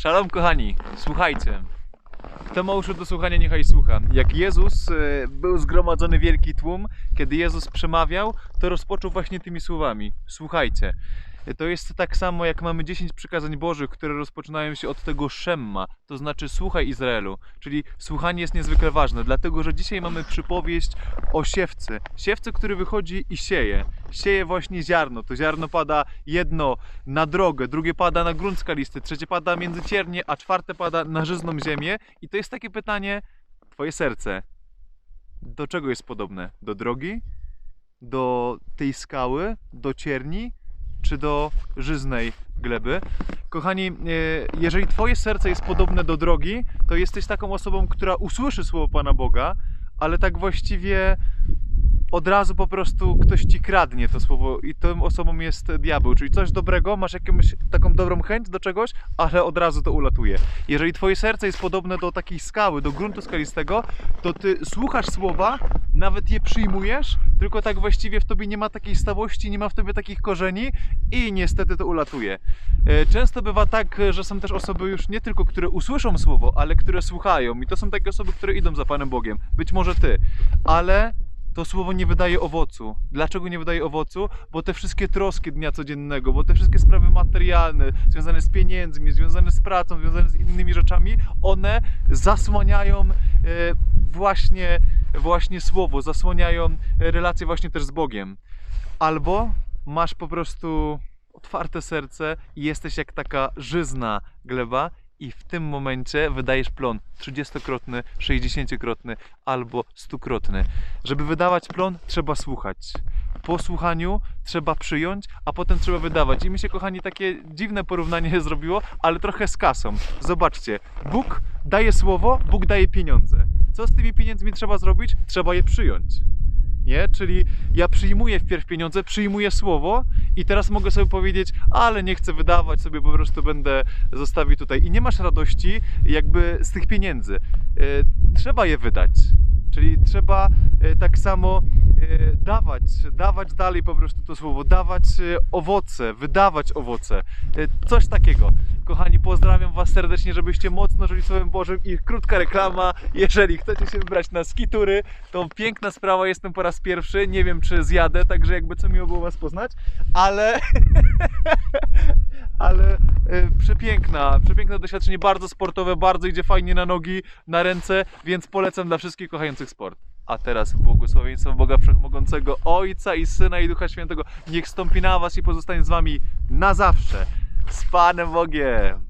Szalom kochani, słuchajcie. Kto ma uszy do słuchania, niechaj słucha. Jak Jezus e, był zgromadzony wielki tłum, kiedy Jezus przemawiał, to rozpoczął właśnie tymi słowami. Słuchajcie. To jest tak samo, jak mamy 10 przykazań Bożych, które rozpoczynają się od tego szemma, to znaczy słuchaj Izraelu. Czyli słuchanie jest niezwykle ważne, dlatego że dzisiaj mamy przypowieść o siewcy. Siewcy, który wychodzi i sieje. Sieje właśnie ziarno. To ziarno pada jedno na drogę, drugie pada na grunt skalisty, trzecie pada między ciernie, a czwarte pada na żyzną ziemię. I to jest takie pytanie, twoje serce, do czego jest podobne? Do drogi? Do tej skały? Do cierni? Czy do żyznej gleby? Kochani, e, jeżeli twoje serce jest podobne do drogi, to jesteś taką osobą, która usłyszy słowo Pana Boga, ale tak właściwie od razu po prostu ktoś ci kradnie to słowo i tą osobą jest diabeł, czyli coś dobrego, masz jakąś taką dobrą chęć do czegoś, ale od razu to ulatuje. Jeżeli twoje serce jest podobne do takiej skały, do gruntu skalistego, to ty słuchasz słowa, nawet je przyjmujesz, tylko tak właściwie w tobie nie ma takiej stałości, nie ma w tobie takich korzeni i niestety to ulatuje. E, Często bywa tak, że są też osoby już nie tylko, które usłyszą słowo, ale które słuchają i to są takie osoby, które idą za Panem Bogiem. Być może ty, ale to słowo nie wydaje owocu. Dlaczego nie wydaje owocu? Bo te wszystkie troski dnia codziennego, bo te wszystkie sprawy materialne, związane z pieniędzmi, związane z pracą, związane z innymi rzeczami, one zasłaniają e, właśnie, właśnie słowo, zasłaniają e, relacje właśnie też z Bogiem. Albo masz po prostu otwarte serce i jesteś jak taka żyzna gleba i w tym momencie wydajesz plon 30-krotny, 60-krotny albo 100-krotny. Żeby wydawać plon, trzeba słuchać. Po słuchaniu trzeba przyjąć, a potem trzeba wydawać. I mi się, kochani, takie dziwne porównanie zrobiło, ale trochę z kasą. Zobaczcie, Bóg daje słowo, Bóg daje pieniądze. Co z tymi pieniędzmi trzeba zrobić? Trzeba je przyjąć. Nie? Czyli ja przyjmuję wpierw pieniądze, przyjmuję słowo i teraz mogę sobie powiedzieć, ale nie chcę wydawać, sobie po prostu będę zostawił tutaj. I nie masz radości jakby z tych pieniędzy. E, Trzeba je wydać. Czyli trzeba e, tak samo dawać, dawać dalej po prostu to słowo, dawać e, owoce, wydawać owoce. E, Coś takiego. Kochani, pozdrawiam Was serdecznie, żebyście mocno żyli Słowem Bożym i krótka reklama. Jeżeli chcecie się wybrać na skitury, to piękna sprawa, jestem po raz pierwszy. Nie wiem, czy zjadę, także jakby co miło było Was poznać, ale. ale przepiękna, przepiękne doświadczenie, bardzo sportowe, bardzo idzie fajnie na nogi, na ręce, więc polecam dla wszystkich kochających sport. A teraz błogosławieństwo Boga Wszechmogącego, Ojca i Syna i Ducha Świętego, niech stąpi na Was i pozostanie z Wami na zawsze. Z Panem Bogiem!